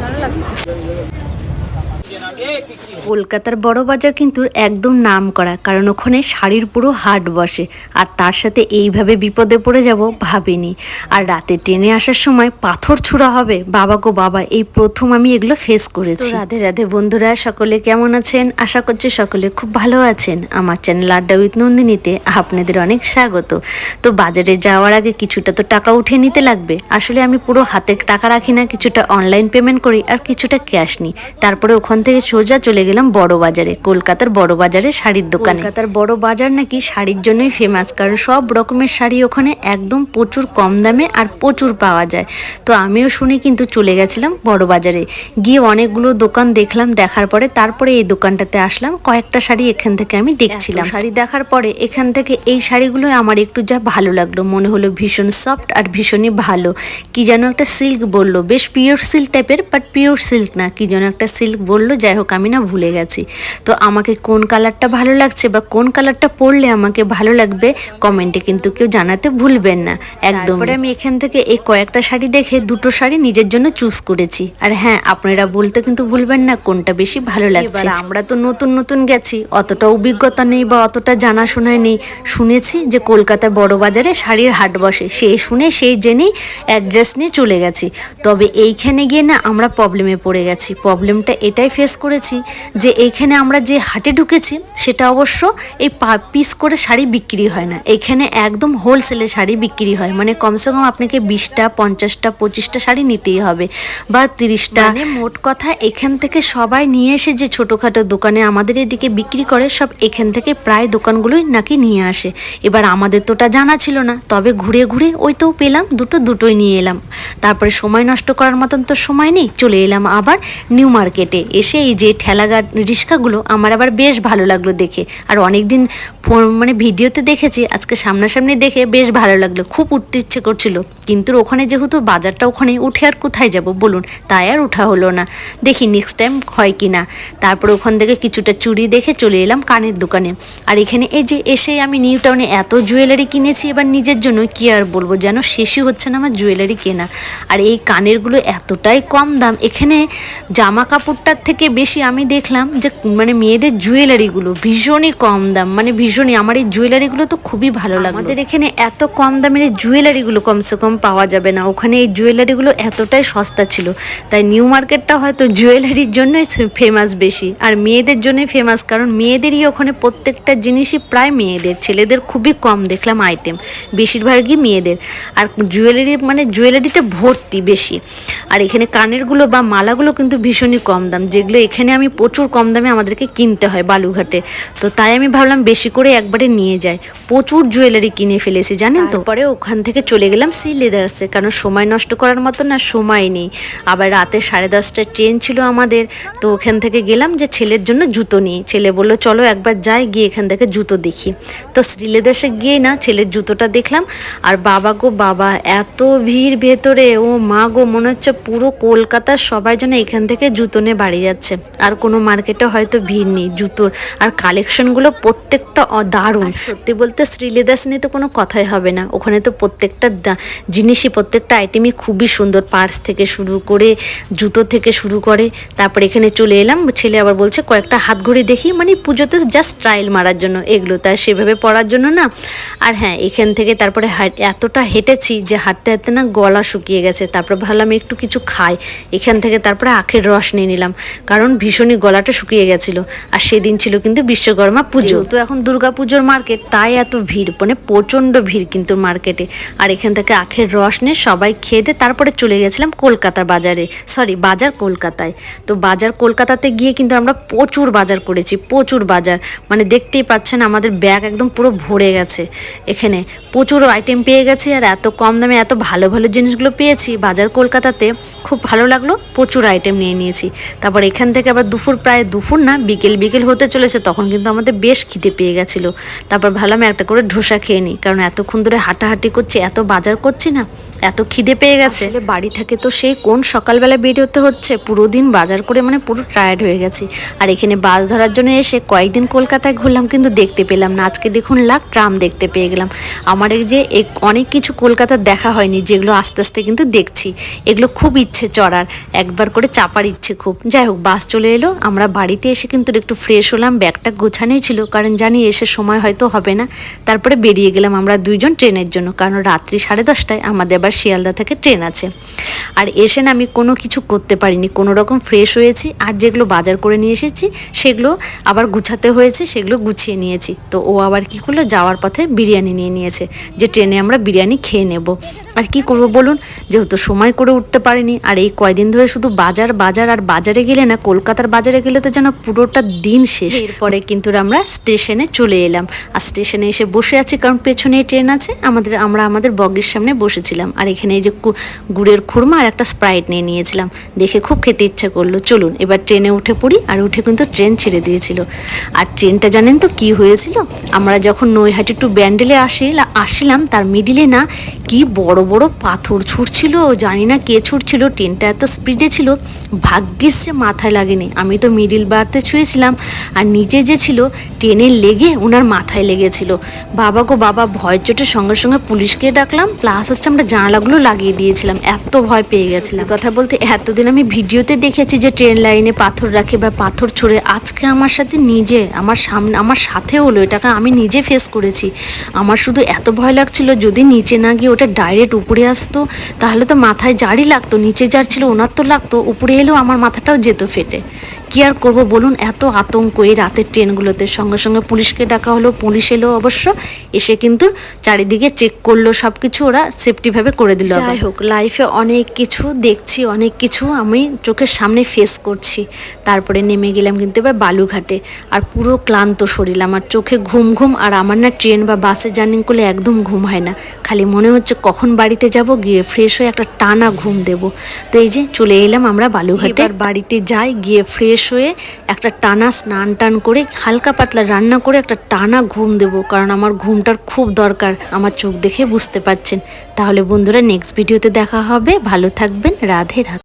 ভালো লাগছে। কলকাতার বড় বাজার কিন্তু একদম নাম করা কারণ ওখানে শাড়ির পুরো হাট বসে, আর তার সাথে এইভাবে বিপদে পড়ে যাব ভাবিনি। আর রাতে ট্রেনে আসার সময় পাথর ছুঁড়া হবে, বাবা গো বাবা, এই প্রথম আমি এগুলো ফেস করেছি। রাধে রাধে বন্ধুরা, সকলে কেমন আছেন? আশা করছি সকলে খুব ভালো আছেন। আমার চ্যানেল আড্ডা উইথ নন্দিনীতে আপনাদের অনেক স্বাগত। তো বাজারে যাওয়ার আগে কিছুটা তো টাকা উঠিয়ে নিতে লাগবে। আসলে আমি পুরো হাতে টাকা রাখি না, কিছুটা অনলাইন পেমেন্ট করি আর কিছুটা ক্যাশ নিই। তারপরে ওখান থেকে সোজা চলে গেলাম বড় বাজারে কলকাতার বড় বাজারে শাড়ির দোকানে। কলকাতার বড় বাজার নাকি শাড়ির জন্যই ফেমাস কারণ সব রকমের শাড়ি ওখানে একদম প্রচুর কম দামে আর প্রচুর পাওয়া যায়। তো আমিও শুনে কিন্তু চলে গেছিলাম বড় বাজারে। গিয়ে অনেকগুলো দোকান দেখলাম দেখার পরে তারপরে এই দোকানটাতে আসলাম কয়েকটা শাড়ি এখান থেকে আমি দেখছিলাম। শাড়ি দেখার পরে এখান থেকে এই শাড়িগুলো আমার একটু যা ভালো লাগল মনে হলো ভীষণ সফট আর ভীষণই ভালো। কি যেন একটা সিল্ক বলল বেশ পিওর সিল্ক টাইপের বাট পিওর সিল্ক না কি যেন একটা সিল্ক বলল। যাই হোক আমি না ভুলে গেছি। তো আমাকে কোন কালারটা ভালো লাগছে বা কোন কালারটা পরলে আমাকে ভালো লাগবে কমেন্টে কিন্তু কেউ জানাতে ভুলবেন না। একদম। আমি এখান থেকে এই কয়েকটা শাড়ি দেখে দুটো শাড়ি নিজের জন্য চুজ করেছি। আর হ্যাঁ আপনারা বলতে কিন্তু ভুলবেন না কোনটা বেশি ভালো লাগছে। আমরা তো নতুন নতুন গেছি। অতটা অভিজ্ঞতা নেই বা অতটা জানাশোনায় নেই। শুনেছি যে কলকাতার বড় বাজারে শাড়ির হাট বসে। সেই শুনে সেই জেনেই অ্যাড্রেস নিয়ে চলে গেছি। তবে এইখানে গিয়ে না আমরা প্রবলেমে পড়ে গেছি। প্রবলেমটা এটাই ফেস করেছি যে এইখানে আমরা যে হাটে ঢুকেছি, সেটা অবশ্য এই পিস করে শাড়ি বিক্রি হয় না। এখানে একদম হোলসেলে শাড়ি বিক্রি হয়। মানে কমসে কম আপনাকে বিশটা, পঞ্চাশটা, পঁচিশটা শাড়ি নিতেই হবে বা তিরিশটা। মানে মোট কথা এখান থেকে সবাই নিয়ে এসে যে ছোটোখাটো দোকানে আমাদের এদিকে বিক্রি করে, সব এখান থেকে প্রায় দোকানগুলোই নাকি নিয়ে আসে। এবার আমাদের তো ওটা জানা ছিল না। তবে ঘুরে ঘুরে ওই তো পেলাম, দুটো দুটোই নিয়ে এলাম। তারপরে সময় নষ্ট করার মতন তো সময় নেই, চলে এলাম আবার নিউ মার্কেটে এসে এই যে ঠেলা রিক্সাগুলো আমার আবার বেশ ভালো লাগল দেখে। আর অনেক দিন মানে ভিডিওতে দেখেছি, আজকে সামনাসামনি দেখে বেশ ভালো লাগল, খুব উঠতে ইচ্ছে করছিল। কিন্তু ওখানে যেহেতু বাজারটা ওখানে, উঠে আর কোথায় যাব বলুন? তাই আর উঠা হলো না। দেখি নেক্সট টাইম হয় কি না তারপর ওখান থেকে কিছুটা চুড়ি দেখে চলে এলাম কানের দোকানে। আর এখানে এই যে এসে আমি নিউ টাউনে এত জুয়েলারি কিনেছি, এবার নিজের জন্য কি আর বলব যেন শেষই হচ্ছে না আমার জুয়েলারি কেনা। আর এই কানেরগুলো এতটাই কম দাম, এখানে জামা কাপড়টার থেকে বেশি আমি দেখলাম যে মানে মেয়েদের জুয়েলারিগুলো ভীষণই কম দাম মানে ভীষণই। আমার এই জুয়েলারিগুলো তো খুবই ভালো লাগে আমাদের এখানে এত কম দামের এই জুয়েলারিগুলো কমসে কম পাওয়া যাবে না। ওখানে এই জুয়েলারিগুলো এতটাই সস্তা ছিল। তাই নিউ মার্কেটটা হয়তো জুয়েলারির জন্যই ফেমাস বেশি। আর মেয়েদের জন্যই ফেমাস কারণ মেয়েদেরই ওখানে প্রত্যেকটা জিনিসই প্রায় মেয়েদের। ছেলেদের খুবই কম, দেখলাম আইটেম বেশিরভাগই মেয়েদের। আর জুয়েলারি মানে জুয়েলারিতে ভর্তি বেশি। আর এখানে কানেরগুলো বা মালাগুলো কিন্তু ভীষণই কম দাম। যেগুলো এখানে আমি প্রচুর কম দামে আমাদেরকে কিনতে হয় বালুঘাটে তো তাই আমি ভাবলাম বেশি করে একবারে নিয়ে যাই। প্রচুর জুয়েলারি কিনে ফেলেছি, জানেন তো? পরে ওখান থেকে চলে গেলাম সি লেদার্সে। কারণ সময় নষ্ট করার মতো না সময় নেই। আবার রাতে সাড়ে দশটায় ট্রেন ছিল আমাদের। তো ওখান থেকে গেলাম যে ছেলের জন্য জুতো নিয়ে ছেলে বলল, চলো একবার যাই, গিয়ে এখান থেকে জুতো দেখি। তো শ্রীলেদার্সে গিয়ে না ছেলের জুতোটা দেখলাম। আর বাবা গো বাবা, এত ভিড় ভেতরে, ও মা গো, মনে হচ্ছে পুরো কলকাতার সবাই যেন এখান থেকে জুতো নিয়ে বাড়ি যাচ্ছে। আর কোনো মার্কেটে হয়তো ভিড় নেই জুতোর। আর কালেকশনগুলো প্রত্যেকটা অ- দারুণ। সত্যি বলতে শ্রীলেদাস নিয়ে তো কোনো কথাই হবে না। ওখানে তো প্রত্যেকটা জিনিসই প্রত্যেকটা আইটেমই খুবই সুন্দর। পার্স থেকে শুরু করে জুতো থেকে শুরু করে। তারপর এখানে চলে এলাম। ছেলে আবার বলছে কয়েকটা হাত ঘড়ি দেখি। মানে পুজোতে জাস্ট ট্রায়াল মারার জন্য এগুলো। তার সেভাবে পড়ার জন্য না। আর হ্যাঁ এখান থেকে তারপরে এতটা হেঁটেছি যে হাঁটতে হাঁটতে না গলা শুকিয়ে গেছে। তারপর ভাবলাম একটু কিছু খাই। এখান থেকে তারপরে আখের রস নিয়ে নিলাম। কারণ ভীষণই গলাটা শুকিয়ে গেছিল। আর সেদিন ছিল কিন্তু বিশ্বকর্মা পুজো। তো এখন দুর্গা পুজোর মার্কেট তাই এত ভিড় মানে প্রচণ্ড ভিড় কিন্তু মার্কেটে। আর এখান থেকে আখের রস নিয়ে সবাই খেয়ে দিয়ে তারপরে চলে গেছিলাম কলকাতা বাজারে। সরি বাজার কলকাতায়। তো বাজার কলকাতাতে গিয়ে কিন্তু আমরা প্রচুর বাজার করেছি প্রচুর বাজার। মানে দেখতেই পাচ্ছেন আমাদের ব্যাগ একদম পুরো ভরে গেছে এখানে। প্রচুর আইটেম পেয়ে গেছি আর এত কম দামে এত ভালো ভালো জিনিসগুলো পেয়েছি। বাজার কলকাতাতে খুব ভালো লাগল প্রচুর আইটেম নিয়ে নিয়েছি। তারপর এখান থেকে আবার দুপুর, প্রায় দুপুর না, বিকেল বিকেল হতে চলেছে, তখন কিন্তু আমাদের বেশ খিদে পেয়ে গেছিল। তারপর ভাবলাম একটা করে ধোসা খেয়ে নিই, কারণ এতক্ষণ ধরে হাঁটাহাঁটি করছি, এত বাজার করছি না এত খিদে পেয়ে গেছে। বাড়ি থেকে তো সেই কোন সকালবেলা বেরোতে হচ্ছে, পুরো দিন বাজার করে মানে পুরো টায়ার্ড হয়ে গেছি। আর এখানে বাস ধরার জন্য এসে কয়েকদিন কলকাতায় ঘুরলাম কিন্তু দেখতে পেলাম না। আজকে দেখুন লাখ ট্রাম দেখতে পেয়ে গেলাম। আমার যে অনেক কিছু কলকাতার দেখা হয়নি, যেগুলো আস্তে আস্তে কিন্তু দেখছি। এগুলো খুব ইচ্ছে চড়ার, একবার করে চাপার ইচ্ছে খুব। যাই হোক, বাস চলে এলো। আমরা বাড়িতে এসে কিন্তু একটু ফ্রেশ হলাম, ব্যাগটা গোছানোই ছিল, কারণ জানি এসে সময় হয়তো হবে না। তারপরে বেরিয়ে গেলাম আমরা দুইজন ট্রেনের জন্য, কারণ রাত্রি সাড়ে দশটায় আমাদের আবার শিয়ালদা থেকে ট্রেন আছে। আর এসে না আমি কোনো কিছু করতে পারিনি। কোনো রকম ফ্রেশ হয়েছি আর যেগুলো বাজার করে নিয়ে এসেছি, সেগুলো আবার গুছাতে হয়েছে, সেগুলো গুছিয়ে নিয়েছি। তো ও আবার কি করল, যাওয়ার পথে বিরিয়ানি নিয়ে নিয়েছে, যে ট্রেনে আমরা বিরিয়ানি খেয়ে নেব। আর কি করব বলুন? যেহেতু সময় করে উঠতে পারিনি, আর এই কয়দিন ধরে শুধু বাজার বাজার আর বাজারে গেলে না, কলকাতার বাজারে গেলে তো যেন পুরোটা দিন শেষ। এরপরে কিন্তু আমরা স্টেশনে চলে এলাম। আর স্টেশনে এসে বসে আছি, কারণ পেছনে ট্রেন আছে। আমাদের, আমরা আমাদের বগির সামনে বসেছিলাম। আর এখানে এই যে গুড়ের খুরমা আর একটা স্প্রাইট নিয়ে নিয়েছিলাম। দেখে খুব খেতে ইচ্ছা করল। চলুন, এবার ট্রেনে উঠে পড়ি আর উঠে কিন্তু ট্রেন ছেড়ে দিয়েছিল। আর ট্রেনটা জানেন তো কি হয়েছিল? আমরা যখন নৈহাটি টু ব্যান্ডেলে আসি আসছিলাম, তার মিডিলে না কি বড় বড় পাথর ছুটছিল জানি না কে ছুটছিল ট্রেনটা এত স্পিডে ছিল, ভাগ্যিস যে মাথায় লাগেনি। আমি তো মিডিল বারতে ছুঁয়েছিলাম আর নিচে যে ছিল, ট্রেনে লেগে ওনার মাথায় লেগেছিল। বাবা গো, বাবা, ভয় চোটের সঙ্গে সঙ্গে পুলিশকে ডাকলাম। প্লাস হচ্ছে আমরা জানালাগুলো লাগিয়ে দিয়েছিলাম, এত ভয় পেয়ে গেছিলাম। কথা বলতে এতদিন আমি ভিডিওতে দেখেছি যে ট্রেন লাইনে পাথর রাখে বা পাথর ছড়ে। আজকে আমার সাথে নিজে, আমার সামনে আমার সাথে হলো এটাকে আমি নিজে ফেস করেছি। আমার শুধু এত ভয় লাগছিল যদি নিচে না গিয়ে ওটা ডাইরেক্ট উপরে আসতো, তাহলে তো মাথায় জারি লাগতো, নিচে যার ছিল ওনার তো লাগতো, উপরে এলেও আমার মাথাটাও যেত ফেটে। কি আর করব বলুন এত আতঙ্ক এই রাতের ট্রেনগুলোতে। সঙ্গে সঙ্গে পুলিশকে ডাকা হলো পুলিশ এলো অবশ্য এসে কিন্তু চারিদিকে চেক করল সব কিছু ওরা সেফটিভাবে করে দিল যাই হোক লাইফে অনেক কিছু দেখছি অনেক কিছু আমি চোখের সামনে ফেস করছি। তারপরে নেমে গেলাম কিন্তু এবার বালুঘাটে আর পুরো ক্লান্ত শরীর আমার চোখে ঘুম ঘুম আর আমার না ট্রেন বা বাসে জার্নি করলে একদম ঘুম হয় না। খালি মনে হচ্ছে কখন বাড়িতে যাব গিয়ে ফ্রেশ হয়ে একটা টানা ঘুম দেব। তো এই যে চলে এলাম আমরা বালুঘাটে এবার বাড়িতে যাই গিয়ে ফ্রেশ হয়ে একটা টানা স্নান টান করে, হালকা পাতলা রান্না করে একটা টানা ঘুম দেব, কারণ আমার ঘুমটার খুব দরকার, আমার চোখ দেখে বুঝতে পারছেন। তাহলে বন্ধুরা নেক্সট ভিডিওতে দেখা হবে। ভালো থাকবেন, রাধে রাধে।